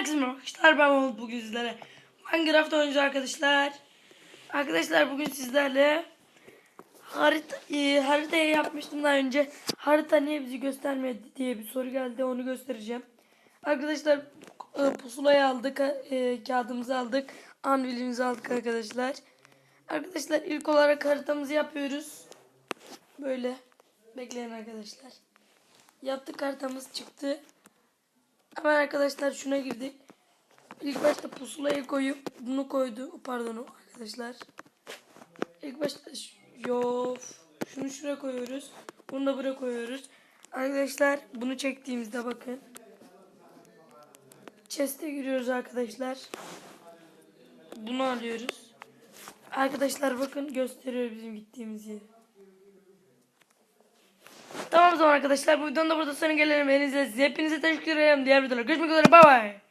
Herkese merhaba arkadaşlar ben Mahmut bugün sizlere Minecraft oyuncu arkadaşlar. Arkadaşlar bugün sizlerle harita, e, haritayı yapmıştım daha önce. Harita niye bizi göstermedi diye bir soru geldi onu göstereceğim. Arkadaşlar e, pusulayı aldık e, kağıdımızı aldık Anvilimizi aldık arkadaşlar. Arkadaşlar ilk olarak haritamızı yapıyoruz. Böyle bekleyin arkadaşlar. Yaptık haritamız çıktı Hemen arkadaşlar şuna girdik. İlk başta pusulayı koyup bunu koydu. Pardon arkadaşlar. İlk başta yof. Şunu şuraya koyuyoruz. Bunu da buraya koyuyoruz. Arkadaşlar bunu çektiğimizde bakın. Chest'e giriyoruz arkadaşlar. Bunu alıyoruz. Arkadaşlar bakın gösteriyor bizim gittiğimiz yeri. Tamam o zaman arkadaşlar bu videonun da burada sonuna gelelim. Hepinize, teşekkür ederim. Diğer videoda görüşmek üzere. Bay bay.